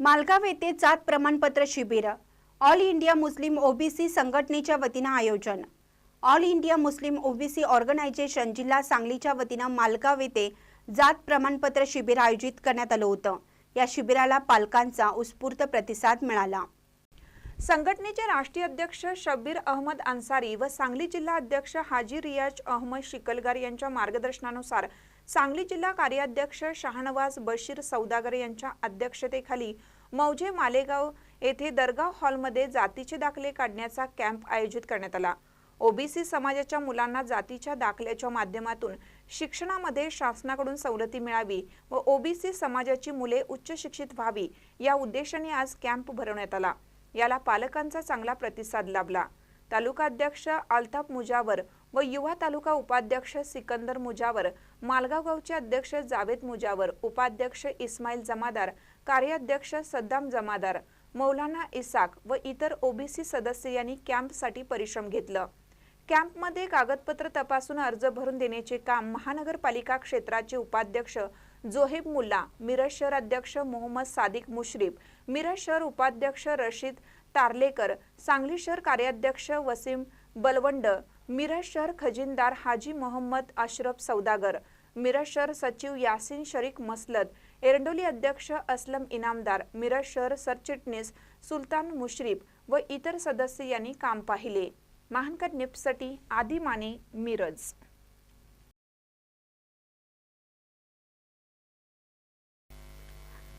मालगाव येथे जात प्रमाणपत्र शिबिर. ऑल इंडिया मुस्लिम ओबीसी संघटनेच्या वतीनं आयोजन. All India Muslim OBC organisation जिल्हा सांगलीच्या वतीनं मालगाव येथे जात प्रमाणपत्र शिबिर आयोजित करण्यात आलं होतं. या शिबिराला पालकांचा उत्स्फूर्त प्रतिसाद मिळाला. संघटनेचे राष्ट्रीय अध्यक्ष शब्बीर अहमद अन्सारी व सांगली जिल्हा अध्यक्ष हाजी रियाज अहमद शिकलगार यांच्या मार्गदर्शनानुसार सांगली जिल्हा कार्याध्यक्ष शहानवाज बशीर सौदागर यांच्या अध्यक्षतेखाली मौजे मालेगाव येथे दरगाव हॉलमध्ये जातीचे दाखले काढण्याचा कॅम्प आयोजित करण्यात आला. ओबीसी समाजाच्या मुलांना जातीच्या दाखल्याच्या माध्यमातून शिक्षणामध्ये शासनाकडून सवलती मिळावी व ओबीसी समाजाची मुले उच्च शिक्षित व्हावी या उद्देशाने आज कॅम्प भरवण्यात आला. याला पालकांचा चांगला प्रतिसाद लाभला. तालुकाध्यक्ष अल्ताफ मुजावर व युवा तालुका उपाध्यक्ष सिकंदर मुजावर मालगाव गावचे अध्यक्ष जावेद मुजावर उपाध्यक्ष इस्माईल जमादार कार्याध्यक्ष सद्दाम जमादार मौलाना इसाक व इतर ओबीसी सदस्य यांनी कॅम्पसाठी परिश्रम घेतलं. कॅम्पमध्ये कागदपत्र तपासून अर्ज भरून देण्याचे काम महानगरपालिका क्षेत्राचे उपाध्यक्ष जोहेब मुल्ला मिरज शहर अध्यक्ष मोहम्मद सादिक मुश्रीफ मिरज शहर उपाध्यक्ष रशीद तारलेकर सांगली शहर कार्याध्यक्ष वसीम बलवंड मिरज शहर खजिनदार हाजी मोहम्मद अशरफ सौदागर मिरज शहर सचिव यासिन शरीक मसलत एरंडोली अध्यक्ष असलम इनामदार मिरज शहर सरचिटणीस सुलतान मुश्रीफ व इतर सदस्य यांनी काम पाहिले. महानकर निपसाठी आदी माने मिरज.